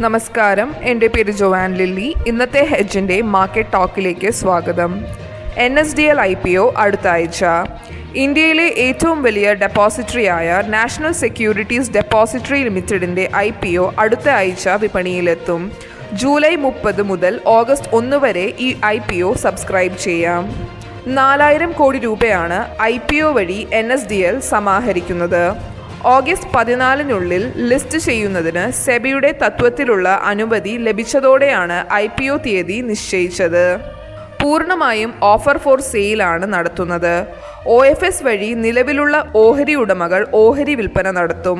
നമസ്കാരം. എന്റെ പേര് ജോവാൻ ലില്ലി. ഇന്നത്തെ ഹെഡ്ജിന്റെ മാർക്കറ്റ് ടോക്കിലേക്ക് സ്വാഗതം. N S D L I P O അടുത്ത ആഴ്ച. ഇന്ത്യയിലെ ഏറ്റവും വലിയ ഡെപ്പോസിറ്ററിയായ നാഷണൽ സെക്യൂരിറ്റീസ് ഡെപ്പോസിറ്ററി ലിമിറ്റഡിന്റെ ഐ പി ഒ അടുത്ത ആഴ്ച വിപണിയിലെത്തും. ജൂലൈ മുപ്പത് മുതൽ ഓഗസ്റ്റ് ഒന്ന് വരെ ഈ ഐ പി ഒ സബ്സ്ക്രൈബ് ചെയ്യാം. നാലായിരം കോടി രൂപയാണ് ഐ പി ഒ വഴി എൻ എസ് ഡി എൽ സമാഹരിക്കുന്നത്. ഓഗസ്റ്റ് പതിനാലിനുള്ളിൽ ലിസ്റ്റ് ചെയ്യുന്നതിന് സെബിയുടെ തത്വത്തിലുള്ള അനുമതി ലഭിച്ചതോടെയാണ് ഐ തീയതി നിശ്ചയിച്ചത്. പൂർണമായും ഓഫർ ഫോർ സെയിലാണ് നടത്തുന്നത്. ഒ എഫ് എസ് വഴി നിലവിലുള്ള ഓഹരി ഉടമകൾ ഓഹരി വിൽപ്പന നടത്തും.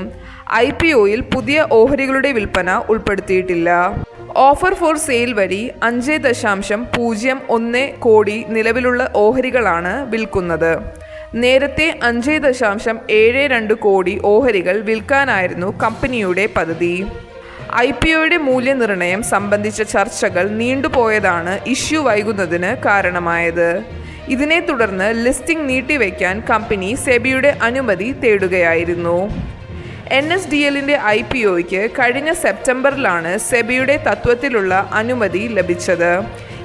ഐ പി ഒയിൽ പുതിയ ഓഹരികളുടെ വിൽപ്പന ഉൾപ്പെടുത്തിയിട്ടില്ല. ഓഫർ ഫോർ സെയിൽ വഴി അഞ്ച് ദശാംശം പൂജ്യം ഒന്ന് കോടി നിലവിലുള്ള ഓഹരികളാണ് വിൽക്കുന്നത്. നേരത്തെ അഞ്ച് ദശാംശം ഏഴ് രണ്ട് കോടി ഓഹരികൾ വിൽക്കാനായിരുന്നു കമ്പനിയുടെ പദ്ധതി. ഐ പി ഒയുടെ മൂല്യനിർണയം സംബന്ധിച്ച ചർച്ചകൾ നീണ്ടുപോയതാണ് ഇഷ്യൂ വൈകുന്നതിന് കാരണമായത്. ഇതിനെ തുടർന്ന് ലിസ്റ്റിംഗ് നീട്ടിവെക്കാൻ കമ്പനി സെബിയുടെ അനുമതി തേടുകയായിരുന്നു. എൻ എസ് ഡി എല്ലിന്റെ ഐ പി ഒയ്ക്ക് കഴിഞ്ഞ സെപ്റ്റംബറിലാണ് സെബിയുടെ തത്വത്തിലുള്ള അനുമതി ലഭിച്ചത്.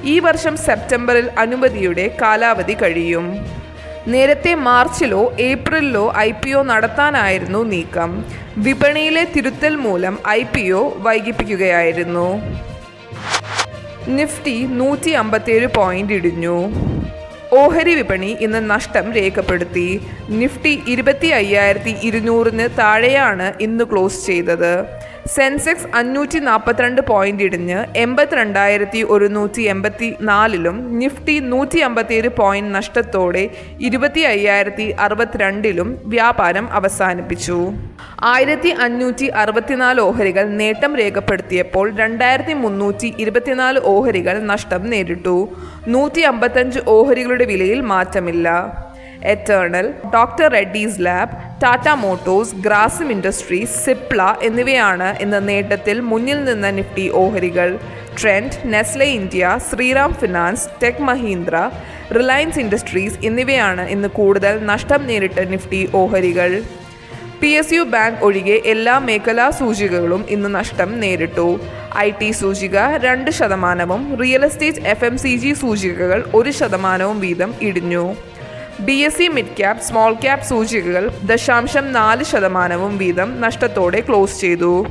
ഈ വർഷം സെപ്റ്റംബറിൽ അനുമതിയുടെ കാലാവധി കഴിയും. നേരത്തെ മാർച്ചിലോ ഏപ്രിലിലോ ഐ പി ഒ നടത്താനായിരുന്നു നീക്കം. വിപണിയിലെ തിരുത്തൽ മൂലം ഐ പി ഒ വൈകിപ്പിക്കുകയായിരുന്നു. നിഫ്റ്റി നൂറ്റി അമ്പത്തേഴ് പോയിന്റ് ഇടിഞ്ഞു. ഓഹരി വിപണി ഇന്ന് നഷ്ടം രേഖപ്പെടുത്തി. നിഫ്റ്റി ഇരുപത്തി അയ്യായിരത്തി ഇരുന്നൂറിന് താഴെയാണ് ഇന്ന് ക്ലോസ് ചെയ്തത്. സെൻസെക്സ് അഞ്ഞൂറ്റി നാൽപ്പത്തിരണ്ട് പോയിന്റ് ഇടിഞ്ഞ് എൺപത്തിരണ്ടായിരത്തി ഒരുന്നൂറ്റി എൺപത്തി നാലിലും നിഫ്റ്റി നൂറ്റി അമ്പത്തിയേഴ് പോയിന്റ് നഷ്ടത്തോടെ ഇരുപത്തി അയ്യായിരത്തി അറുപത്തിരണ്ടിലും വ്യാപാരം അവസാനിപ്പിച്ചു. ആയിരത്തി അഞ്ഞൂറ്റി അറുപത്തിനാല് ഓഹരികൾ നേട്ടം രേഖപ്പെടുത്തിയപ്പോൾ രണ്ടായിരത്തി മുന്നൂറ്റി ഇരുപത്തിനാല് ഓഹരികൾ നഷ്ടം നേരിട്ടു. നൂറ്റി അമ്പത്തഞ്ച് ഓഹരികളുടെ വിലയിൽ മാറ്റമില്ല. Eternal doctor Reddy's lab Tata Motors Grasim Industries Cipla എന്നിവയാണ് ഇന്ന് നേട്ടത്തിൽ മുന്നിൽ നിന്ന നിഫ്റ്റി ഓഹരികൾ. Trent Nestle India Shriram finance tech Mahindra Reliance Industries എന്നിവയാണ് ഇന്ന് കൂടുതൽ നഷ്ടം നേരിട്ട നിഫ്റ്റി ഓഹരികൾ. പി എസ് യു ബാങ്ക് ഒഴികെ എല്ലാ മേഖലാ സൂചികകളും ഇന്ന് നഷ്ടം നേരിട്ടു. ഐ ടി സൂചിക രണ്ട് ശതമാനവും real estate F M C G സൂചികകൾ ഒരു ശതമാനവും വീതം ഇടിഞ്ഞു. B S E mid cap small cap സൂചികകൾ ദശാംശം നാല് ശതമാനവും വീതം നഷ്ടത്തോടെ ക്ലോസ് ചെയ്തു.